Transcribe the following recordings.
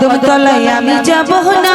কদম তলায় আমি যাব না।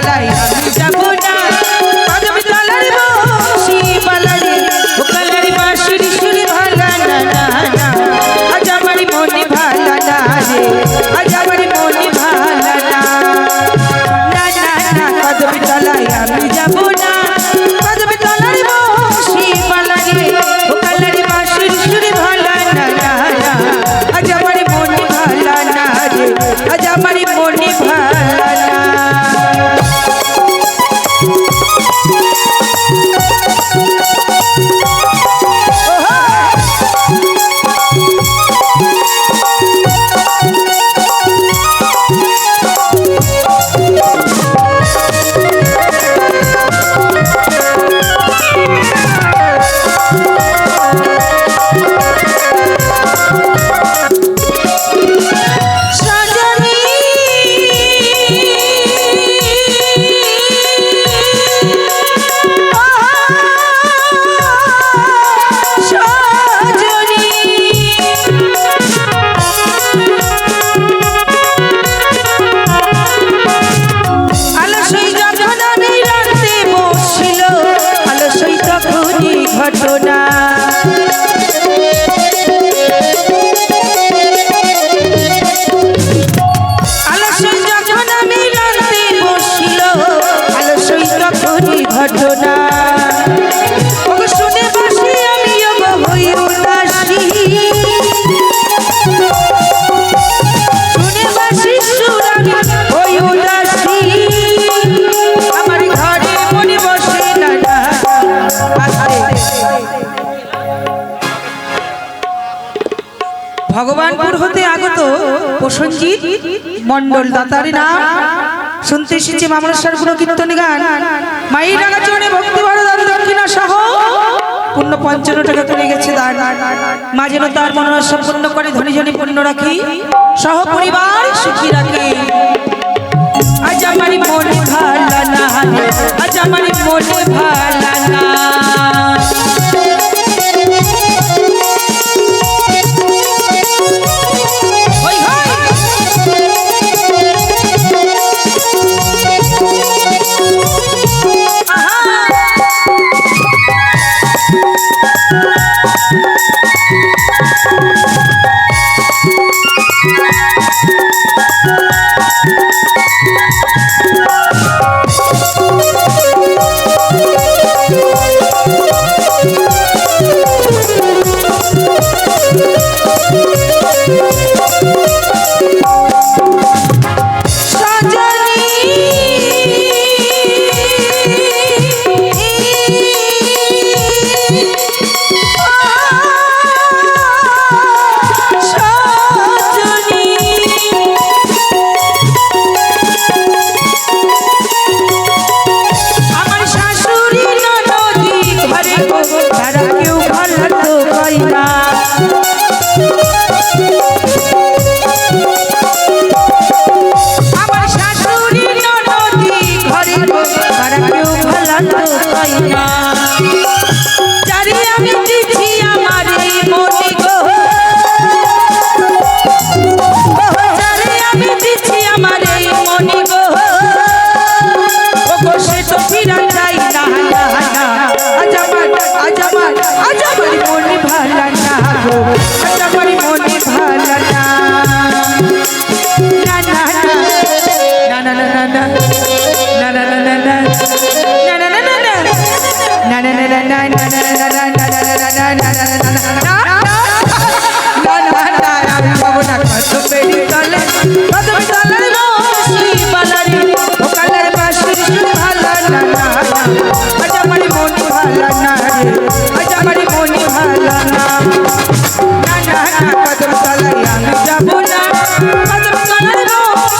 ঘটনা। শুনে ভগবানপুর হতে আগত প্রসঞ্জিৎ মন্ডল দাতার নাম। শুনতে এসেছে মামলেশ্বর গুণ কীর্তনী গান। মাই পূর্ণ পঞ্চান্ন টাকা করে গেছে দান। মা যেন তার মনোরসা পূর্ণ করে ধনী ধনী পূর্ণ রাখি। সহ পরিবার সুখী রাখি।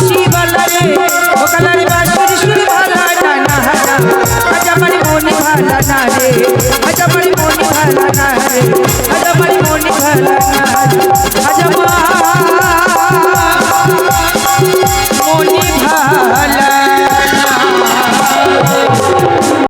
Shiva Lare, Okalar Bashi. জানা রে